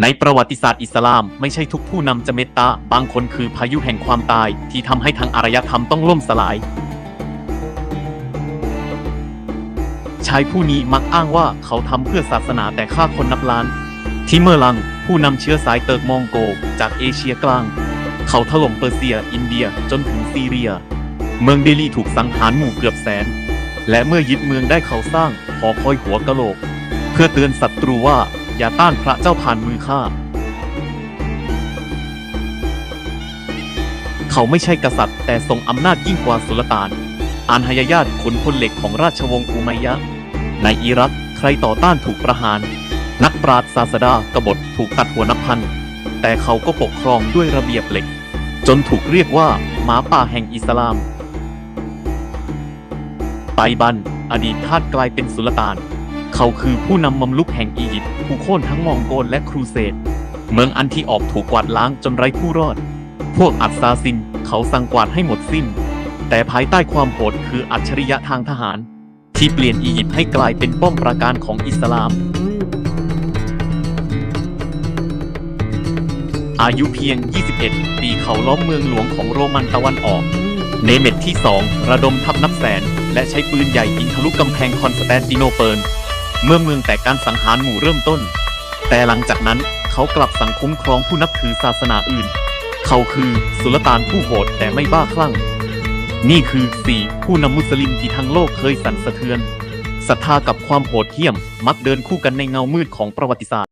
ในประวัติศาสตร์อิสลามไม่ใช่ทุกผู้นำจะเมตตา บางคนคือพายุแห่งความตายที่ทำให้ทางอารยธรรมต้องล่มสลาย ชายผู้นี้มักอ้างว่าเขาทำเพื่อศาสนาแต่ฆ่าคนนับล้าน ทิเมอร์ลัง ผู้นำเชื้อสายเติร์กมองโก จากเอเชียกลาง เขาถล่มเปอร์เซีย อินเดียจนถึงซีเรีย เมืองเดลีถูกสังหารหมู่เกือบแสน และเมื่อยึดเมืองได้เขาสร้างหอคอยหัวกะโหลก เพื่อเตือนศัตรูว่า อย่าต้านพระเจ้าผ่านมือข้า เขาไม่ใช่กษัตริย์ แต่ทรงอำนาจยิ่งกว่าสุลต่าน อานฮายายาตขุนพลเหล็กของราชวงศ์อุมัยยะ ในอิรักใครต่อต้านถูกประหาร นักปราชญ์ศาสดากบฏถูกตัดหัวนับพัน แต่เขาก็ปกครองด้วยระเบียบเหล็ก จนถูกเรียกว่าหมาป่าแห่งอิสลามไตบัน อดีตทาสกลายเป็นสุลต่าน เขาคือผู้นำมัมลุกแห่งอียิปต์ผู้โค่นทั้งมองโกลและครูเสดเมืองอันที่ออกถูกกวาดล้างจนไร้ผู้รอด พวกอัสซาซินเขาสั่งกวาดให้หมดสิ้น แต่ภายใต้ความโหดคืออัจฉริยะทางทหาร ที่เปลี่ยนอียิปต์ให้กลายเป็นป้อมปราการของอิสลาม อายุเพียง 21 ปีเขาล้อมเมืองหลวงของโรมันตะวันออก เนเมตที่ 2 ระดมทัพนับแสน และใช้ปืนใหญ่ยิงทะลุกำแพงคอนสแตนติโนเปิล เมื่อเมืองแต่การสังหารหมู่เริ่มต้น แต่หลังจากนั้นเขากลับสังคุ้มครองผู้นับถือศาสนาอื่น เขาคือสุลต่านผู้โหดแต่ไม่บ้าคลั่ง นี่คือสี่ผู้นำมุสลิมที่ทั้งโลกเคยสั่นสะเทือนศรัทธากับความโหดเหี้ยม มักเดินคู่กันในเงามืดของประวัติศาสตร์